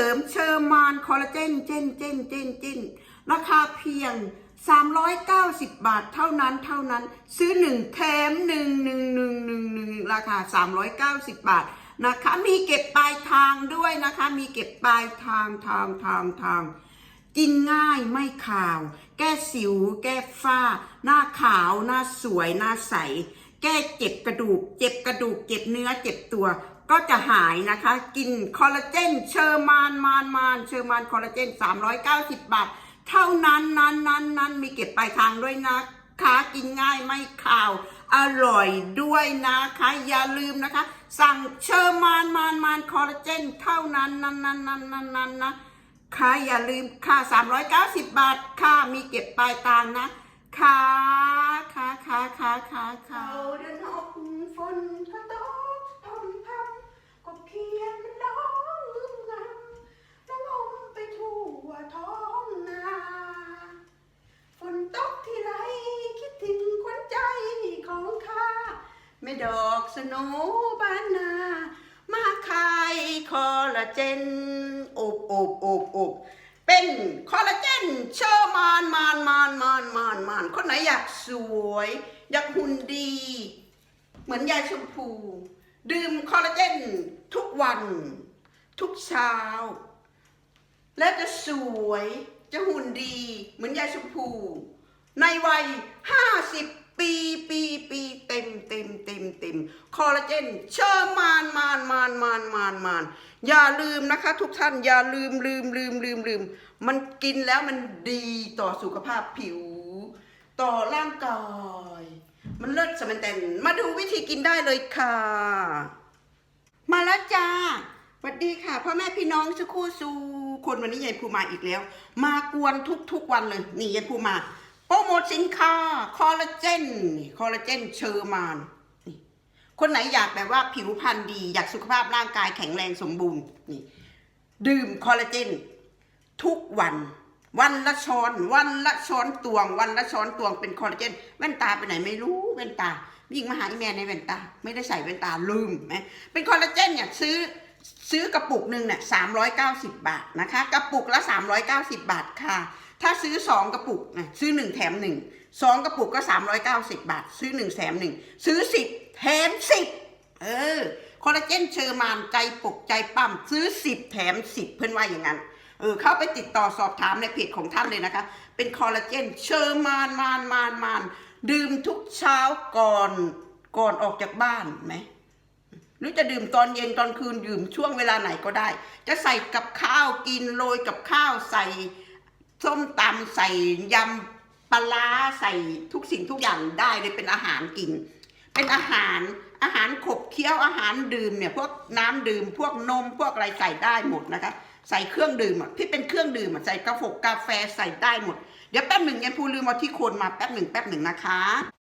ริมเชอร์มานคอลลาเจนเจนเจนเจนเจนราคาเพียง 390 บาทเท่านั้นเท่านั้น ซื้อหนึ่งแถมหนึ่งหนึ่งหนึ่งหนึ่งหนึ่งราคา 390 บาทนะคะ มีเก็บปลายทางด้วยนะคะ มีเก็บปลายทางทางทางทางกินง่ายไม่ขาว แก้สิว แก้ฝ้า หน้าขาว หน้าสวย หน้าใส แก้เจ็บกระดูก เจ็บกระดูก เจ็บเนื้อเจ็บตัว ก็จะหายนะคะ กินคอลลาเจนเชอร์มานมานมานเชอร์มานคอลลาเจน 390 บาท เท่านั้นนั้นนั้นนั้นมีเก็บปลายทางด้วยนะคะกินง่ายไม่ขาว อร่อยด้วยนะคะ อย่าลืมนะคะ สั่งเชอร์มานมานมานคอลลาเจน เท่านั้นนั้นนั้นนั้นนั้นนั้นนะค่ะอย่าลืมค่ะ390 บาทค่ะมีเก็บปลายทางนะ ค่ะค่ะค่ะค่ะค่ะค่ะเขาเดินออกฝนก็ตกพรำพรำกบเขียนมันร้องงึมงำน้ำอมไปทั่วท้องนาฝนตกที่ไรคิดถึงควันใจของข้าแม่ดอกสโนบ้านนา มาขายคอลลาเจนอบอบอบอบเป็นคอลลา นเชอร์มานมานมานมานมานมานคนไหนอยากสวย อยากหุ่นดี เหมือนยายชมพู ดื่มคอลลาเจนทุกวัน ทุกเช้า แล้วจะสวยจะหุ่นดี เหมือนยายชมพู ในวัย50ปีปีปีเต็มเต็มเต็มเต็มคอลลาเจนเชอร์มานมานมานมานมานมานอย่าลืมนะคะ ทุกท่านอย่าลืมลืมลืมลืมลืม มันกินแล้วมันดีต่อสุขภาพผิว ต่อร่างกาย มันเลิศสมันเต็นมาดูวิธีกินได้เลยค่ะ มาแล้วจ้าสวัสดีค่ะพ่อแม่พี่น้องสุคู่สูคนวันนี้ยายภูมาอีกแล้ว มากวนทุกๆวันเลยนี่ยายภูมา โปรโมทสินค้าคอลลาเจนคอลลาเจนเชอร์มานคนไหนอยากแบบว่าผิวพรรณดี อยากสุขภาพร่างกายแข็งแรงสมบูรณ์นี่ดื่มคอลลาเจน ทุกวัน วันละช้อน วันละช้อนตวง วันละช้อนตวงเป็นคอลลาเจนแว่นตาไปไหนไม่รู้แว่นตาวิ่งมาหาอีแม่ในแว่นตา ไม่ได้ใส่แว่นตาลืมไหมเป็นคอลลาเจนเนี่ยซื้อซื้อกระปุกหนึ่งเนี่ยสามร้อยเก้าสิบบาทนะคะ กระปุกละสามร้อยเก้าสิบบาทค่ะ ถ้าซื้อสองกระปุกนะซื้อหนึ่งแถมหนึ่งสองกระปุกก็สามร้อยเก้าสิบบาท ซื้อหนึ่งแถมหนึ่งซื้อสิบแถมสิบเออคอลลาเจนเชอร์มานใจปกใจปั้มซื้อสิบแถมสิบเพื่อนว่าอย่างนั้น เออเข้าไปติดต่อสอบถามในเพจของท่านเลยนะคะ เป็นคอลลาเจนเชอร์มานมานมานมานดื่มทุกเช้าก่อนก่อนออกจากบ้านไหมหรือจะดื่มตอนเย็นตอนคืนดื่มช่วงเวลาไหนก็ได้ จะใส่กับข้าวกินโรยกับข้าวใส่ส้มตำใส่ยำปลาร้าใส่ทุกสิ่งทุกอย่างได้เลยเป็นอาหารกิน เป็นอาหารอาหารขบเคี้ยวอาหารดื่มเนี่ยพวกน้ำดื่มพวกนมพวกอะไรใส่ได้หมดนะคะ ใส่เครื่องดื่มอะที่เป็นเครื่องดื่มอะใส่กาแฟกาแฟใส่ได้หมด เดี๋ยวแป๊บหนึ่งยันพูลืมเอาที่โคนมาแป๊บหนึ่งแป๊บหนึ่งนะคะ